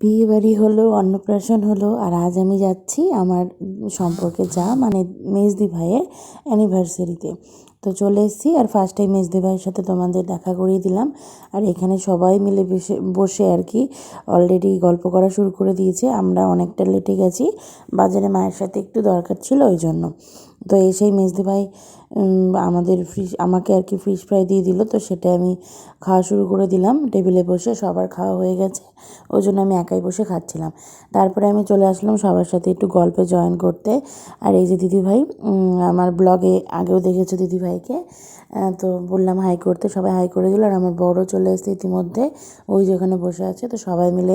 বিয়ে বাড়ি হলো, অন্নপ্রাশন হলো, আর আজ আমি যাচ্ছি আমার সম্পর্কে যা মানে মেজদি ভাইয়ের অ্যানিভার্সারিতে তো চলে এসেছি, আর ফার্স্ট টাইম মেজদি ভাইয়ের সাথে তোমাদের দেখা করিয়ে দিলাম। আর এখানে সবাই মিলে বসে বসে আর কি অলরেডি গল্প করা শুরু করে দিয়েছে। আমরা অনেকটা লেটে গেছি, বাজারে মায়ের সাথে একটু দরকার ছিল ওই জন্য। তো এসেই মেজদি ভাই আমাদের ফিশ আমাকে আর কি ফিশ ফ্রাই দিয়ে দিল, তো সেটা আমি খাওয়া শুরু করে দিলাম। টেবিলে বসে সবার খাওয়া হয়ে গেছে, ওই জন্য আমি একাই বসে খাচ্ছিলাম। তারপরে আমি চলে আসলাম সবার সাথে একটু গল্পে জয়েন করতে। আর এই যে দিদিভাই আমার ব্লগে আগেও দেখেছ দিদিভাইকে? তো বললাম হাই করতে, সবাই হাই করে দিল। আর আমার বড় চলে এসেছে ইতিমধ্যে, ওই যে ওখানে বসে আছে। তো সবাই মিলে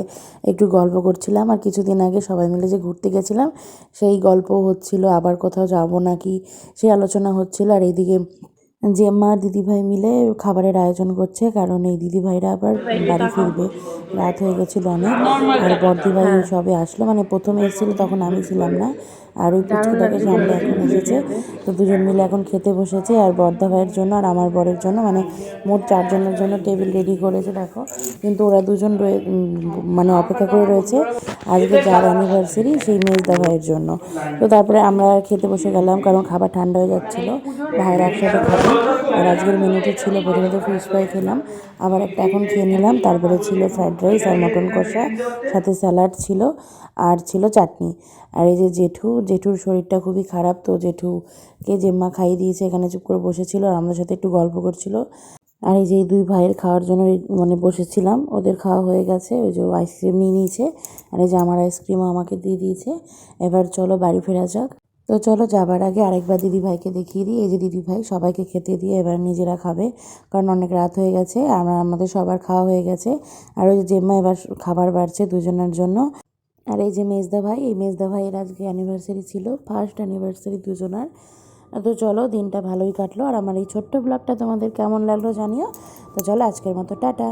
একটু গল্প করছিলাম। আর কিছুদিন আগে সবাই মিলে যে ঘুরতে গেছিলাম, সেই গল্প হচ্ছিল, আবার কোথাও যাব নাকি, সেই আলোচনা হচ্ছিল। আর এইদিকে জেম্মা দিদিভাই মিলে খাবারের আয়োজন করছে কারণ এই দিদিভাইরা আবার বাড়ি ফিরবে। রাত হয়ে গেছিল অনেক আর বর্দিভাই সবে আসলো। মানে প্রথমে এসেছিল তখন আমি ছিলাম না। আর ওই পুচকুটাকে সামনে এখন এসেছে। তো দুজন মিলে এখন খেতে বসেছে আর বর্দা ভাইয়ের জন্য আর আমার বরের জন্য। মানে মোট চারজনের জন্য টেবিল রেডি করেছে দেখো। কিন্তু ওরা দুজন রয়ে মানে অপেক্ষা করে রয়েছে। আজকে যার অ্যানিভার্সারি সেই মেজদা ভাইয়ের জন্য। তো তারপরে আমরা খেতে বসে গেলাম কারণ খাবার ঠান্ডা হয়ে যাচ্ছিল। ভাইয়েরা একসাথে খাবে। আর আজকের মেনুতে ছিল প্রথমে তো ফিশ ফ্রাই খেলাম, আবার একটা এখন খেয়ে নিলাম, তারপরে ছিল ফ্রাইড রাইস আর মটন কষা, সাথে স্যালাড ছিল আর ছিল চাটনি। আর এই যে জেঠু, জেঠুর শরীরটা খুবই খারাপ তো জেঠুকে জেম্মা খাইয়ে দিয়েছে, এখানে চুপ করে বসেছিল আর আমাদের সাথে একটু গল্প করছিল। আর এই যে দুই ভাইয়ের খাওয়ার জন্য মানে বসেছিলাম, ওদের খাওয়া হয়ে গেছে, ওই যে আইসক্রিম নিয়ে নিয়েছে, আর এই যে আমার আইসক্রিমও আমাকে দিয়ে দিয়েছে। এবার চলো বাড়ি ফেরা যাক। তো চলো যাবার আগে আরেকবার দিদি ভাইকে দেখিয়ে দিই। এই যে দিদি ভাই সবাইকে খেতে দিয়ে এবার নিজেরা খাবে, কারণ অনেক রাত হয়ে গেছে, আমরা আমাদের সবার খাওয়া হয়ে গেছে। আর ওই যে জেম্মা এবার খাবার বাড়ছে দুজনের জন্য। আর এই যে মেজদা ভাই, এই মেজদা ভাইয়ের আজকে অ্যানিভার্সারি ছিল ফার্স্ট অ্যানিভার্সারি দুজনার। তো চলো, দিনটা ভালোই কাটলো। আর আমার এই ছোট্ট ব্লগটা তোমাদের কেমন লাগল জানিও। তো চলো, আজকের মতো, টাটা।